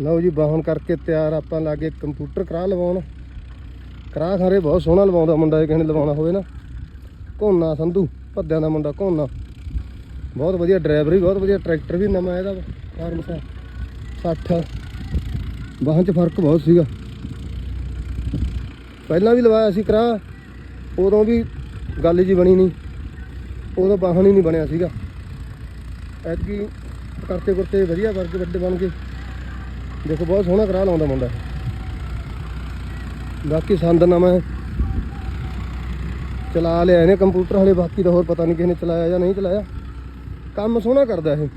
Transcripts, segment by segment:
ਲਓ ਜੀ, ਵਾਹਨ ਕਰਕੇ ਤਿਆਰ ਆਪਾਂ ਲਾਗੇ ਕੰਪਿਊਟਰ ਕਰਾ ਲਵਾਉਣ। ਕਰਾ ਖਾਰੇ ਬਹੁਤ ਸੋਹਣਾ ਲਵਾਉਂਦਾ ਮੁੰਡਾ ਇਹ ਕਿਸੇ ਨੇ ਲਵਾਉਣਾ ਹੋਵੇ ਨਾ। ਘੋਨਾ ਸੰਧੂ, ਭੱਦਿਆਂ ਦਾ ਮੁੰਡਾ ਘੋਨਾ। ਬਹੁਤ ਵਧੀਆ ਡਰਾਈਵਰ ਵੀ, ਬਹੁਤ ਵਧੀਆ ਟਰੈਕਟਰ ਵੀ ਨਵਾਂ ਇਹਦਾ। ਫਾਰਮ ਸਾ 60 ਵਾਹਨ 'ਚ ਫ਼ਰਕ ਬਹੁਤ ਸੀਗਾ। ਪਹਿਲਾਂ ਵੀ ਲਵਾਇਆ ਸੀ ਕਰਾ ਉਦੋਂ ਵੀ ਗੱਲ ਜੀ ਬਣੀ ਨਹੀਂ। ਉਦੋਂ ਵਾਹਨ ਹੀ ਨਹੀਂ ਬਣਿਆ ਸੀਗਾ। ਐਤਕੀ ਕਰਤੇ ਕਰਤੇ ਵਧੀਆ ਵਰਗ ਵੱਡੇ ਬਣ ਗਏ। ਦੇਖੋ, ਬਹੁਤ ਸੋਹਣਾ ਕਰਾ ਲਾਉਂਦਾ ਮੁੰਡਾ। ਬਾਕੀ ਸੰਦ ਨਵਾਂ ਹੈ। ਚਲਾ ਲਿਆ ਇਹਨੇ, ਕੰਪਿਊਟਰ ਹਲੇ ਬਾਕੀ ਤਾਂ ਹੋਰ ਪਤਾ ਨਹੀਂ ਕਿਸੇ ਨੇ ਚਲਾਇਆ ਜਾਂ ਨਹੀਂ ਚਲਾਇਆ। ਕੰਮ ਸੋਹਣਾ ਕਰਦਾ ਇਹ।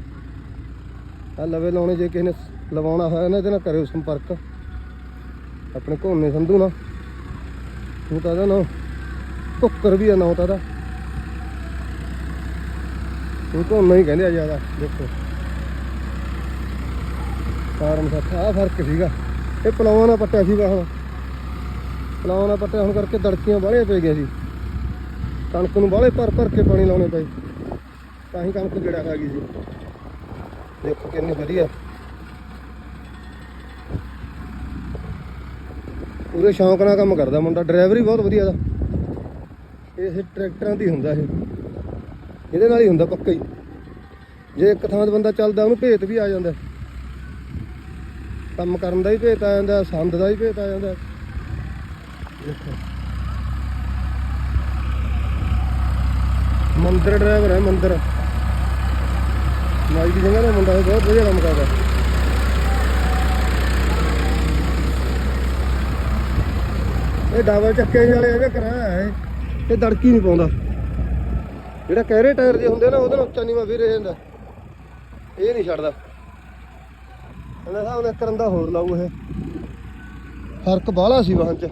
ਆ ਲਵੇ ਲਾਉਣੇ, ਜੇ ਕਿਸੇ ਨੇ ਲਵਾਉਣਾ ਹੋਇਆ ਨਾ, ਇਹਦੇ ਨਾਲ ਕਰਿਓ ਸੰਪਰਕ। ਆਪਣੇ ਘੋਨੇ ਸੰਧੂ ਨਾਲ। ਉਹ ਤਾਂ ਇਹਦਾ ਨਾਂ ਕੁੱਕਰ ਵੀ ਆ ਨਾਂ ਤਾਂ ਉਹ ਘੋਨਾ ਹੀ ਕਹਿੰਦੇ ਆ ਜ਼ਿਆਦਾ, ਦੇਖੋ। ਕਾਰਨ ਸੱਤ ਆ ਫ਼ਰਕ ਸੀਗਾ। ਇਹ ਪਲਾਵਾਂ ਨਾਲ ਪੱਟਿਆ ਸੀਗਾ ਹੁਣ। ਪਲਾਵਾਂ ਨਾਲ ਪੱਟਿਆ ਹੁਣ ਕਰਕੇ ਦੜਕੀਆਂ ਬਾਹਲੀਆਂ ਪੈ ਗਈਆਂ ਸੀ। ਕਣਕ ਨੂੰ ਬਾਹਲੇ ਭਰ ਭਰ ਕੇ ਪਾਣੀ ਲਾਉਣੇ ਪਏ। ਤਾਂ ਹੀ ਕਣਕ ਗੇੜਾ ਖਾ ਗਈ ਸੀ। ਦੇਖੋ ਕਿੰਨੀ ਵਧੀਆ। ਪੂਰੇ ਸ਼ੌਂਕ ਨਾਲ ਕੰਮ ਕਰਦਾ ਮੁੰਡਾ। ਡਰਾਈਵਰ ਹੀ ਬਹੁਤ ਵਧੀਆ ਦਾ। ਇਹ ਟਰੈਕਟਰਾਂ ਦੀ ਹੁੰਦਾ ਇਹ। ਇਹਦੇ ਨਾਲ ਹੀ ਹੁੰਦਾ ਪੱਕਾ ਹੀ। ਜੇ ਇੱਕ ਥਾਂ ਤੇ ਬੰਦਾ ਚੱਲਦਾ, ਉਹਨੂੰ ਭੇਤ ਵੀ ਆ ਜਾਂਦਾ। ਕੰਮ ਕਰਨ ਦਾ ਹੀ ਭੇਤ ਆ ਜਾਂਦਾ, ਸੰਦ ਦਾ ਹੀ ਭੇਤ ਆ ਜਾਂਦਾ। ਮੰਦਰ ਡਰਾਈਵਰ ਹੈ ਮੰਦਰ। ਮਾਈ ਦੀ ਜਗ੍ਹਾ ਦਾ ਮੁੰਡਾ ਬਹੁਤ ਵਧੀਆ ਕੰਮ ਕਰਦਾ। ਇਹ ਡਬਲ ਚੱਕੇ ਵਾਲੇ ਇਹਦੇ ਕਰਾਇਆ ਇਹ ਦੜਕੀ ਨਹੀਂ ਪਾਉਂਦਾ। ਜਿਹੜਾ ਕਹਿਰੇ ਟਾਇਰ ਜੇ ਹੁੰਦੇ ਨਾ, ਉਹਦੇ ਨਾਲ ਉੱਚਾ ਨੀਵਾ ਵੀ ਰਹਿ ਜਾਂਦਾ। ਇਹ ਨਹੀਂ ਛੱਡਦਾ। ਇਹਦਾ ਹਿਸਾਬ ਨਾਲ ਕਰਨ ਦਾ ਹੋਰ ਲਾਊ ਇਹ। ਫ਼ਰਕ ਬਾਹਲਾ ਸੀ ਵਾਹਨ ਚ।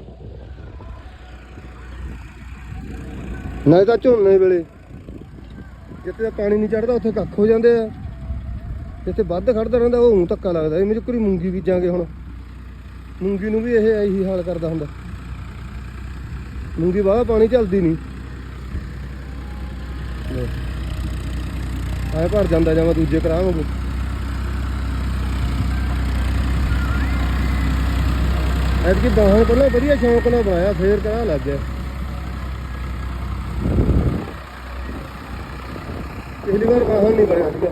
ਨਹੀਂ ਤਾਂ ਝੋਨੇ ਵੇਲੇ ਜਿੱਥੇ ਪਾਣੀ ਨਹੀਂ ਚੜਦਾ, ਉੱਥੇ ਕੱਖ ਹੋ ਜਾਂਦੇ ਆ। ਜਿੱਥੇ ਵੱਧ ਖੜਦਾ ਰਹਿੰਦਾ, ਉਹ ਊਂ ਧੱਕਾ ਲੱਗਦਾ। ਇਹ ਮੇਰੇ ਕੋਲ ਮੂੰਗੀ ਬੀਜਾਂਗੇ ਹੁਣ। ਮੂੰਗੀ ਨੂੰ ਵੀ ਇਹ ਇਹੀ ਹਾਲ ਕਰਦਾ ਹੁੰਦਾ। ਮੂੰਗੀ ਬਾਹਲਾ ਪਾਣੀ ਚੱਲਦੀ ਨਹੀਂ। ਆਏ ਭਰ ਜਾਂਦਾ ਜਾਵਾਂ ਮੈਂ ਦੂਜੇ ਕਰਾਵਾਂਗੇ ਐਤਕੀ ਬਾਹਾਂ ਪਹਿਲਾਂ ਵਧੀਆ ਸ਼ੌਂਕ ਨਾਲ ਬਣਾਇਆ, ਫੇਰ ਕਰਾ ਲੱਗ ਗਿਆ। ਪਿਛਲੀ ਵਾਰ ਬਾਹਾਂ ਨਹੀਂ ਬਣਿਆ ਸੀਗਾ।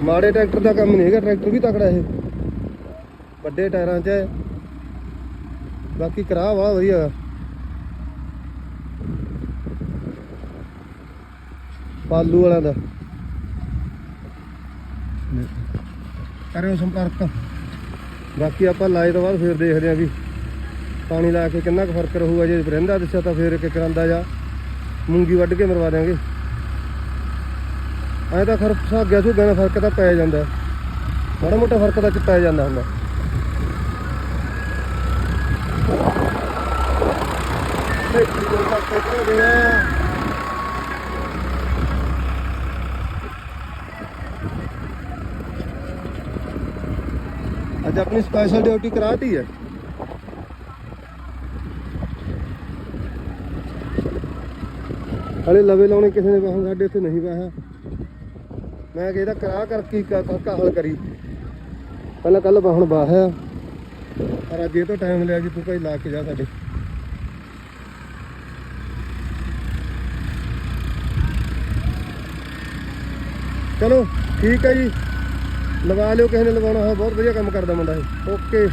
ਮਾੜੇ ਟਰੈਕਟਰ ਦਾ ਕੰਮ ਨਹੀਂ ਹੈਗਾ, ਟਰੈਕਟਰ ਵੀ ਤਕੜਾ ਇਹ। ਵੱਡੇ ਟਾਇਰਾਂ 'ਚ ਹੈ। ਬਾਕੀ ਕਰਾਹ ਵਾ ਵਧੀਆ। ਪਾਲੂ ਵਾਲਾ ਦਾ। ਕਰਿਓ ਸੰਪਰਕ। ਬਾਕੀ ਆਪਾਂ ਲਾਏ ਤੋਂ ਬਾਅਦ ਫੇਰ ਦੇਖਦੇ ਆਂ ਵੀ ਪਾਣੀ ਲਾ ਕੇ ਕਿੰਨਾ ਕੁ ਫ਼ਰਕ ਰਹੂਗਾ। ਜੇ ਰਹਿੰਦਾ ਦਿਸਿਆ ਤਾਂ ਫੇਰ ਇੱਕ ਕਰਾਂਦਾ ਜਾ। ਮੂੰਗੀ ਵੱਢ ਕੇ ਮਰਵਾ ਦਿਆਂਗੇ। ਐ ਤਾਂ ਖਰ ਸਾਗਿਆ ਸੁਗਿਆ ਨਾਲ ਫ਼ਰਕ ਤਾਂ ਪੈ ਜਾਂਦਾ। ਮਾੜਾ ਮੋਟਾ ਫ਼ਰਕ ਤਾਂ ਪੈ ਜਾਂਦਾ ਹੁੰਦਾ। ਅੱਜ ਆਪਣੀ ਸਪੈਸ਼ਲ ਡਿਊਟੀ ਕਰਾਤੀ ਹੈ। ਹਲੇ ਲਵੇ ਲਾਉਣੇ ਕਿਸੇ ਨੇ ਵਾਹਨ ਸਾਡੇ ਇੱਥੇ ਨਹੀਂ ਵਾਹਿਆ ਮੈਂ ਕਿਹਾ ਇਹਦਾ ਕਰਾ ਕਰਕੇ ਕਾਕਾ ਹਲ ਕਰੀ। ਪਹਿਲਾਂ ਕੱਲ ਵਾਹਨ ਵਾਹਿਆ ਪਰ ਅੱਜ ਇਹ ਤੋਂ ਟਾਈਮ ਲਿਆ ਜੀ, ਤੂੰ ਭਾਈ ਲਾ ਕੇ ਜਾ ਸਾਡੇ। ਚਲੋ, ਠੀਕ ਹੈ ਜੀ। ਲਗਾ ਲਿਓ ਕਿਸੇ ਨੇ ਲਗਾਉਣਾ ਹੋਇਆ ਬਹੁਤ ਵਧੀਆ ਕੰਮ ਕਰਦਾ ਮੁੰਡਾ ਇਹ। ਓਕੇ।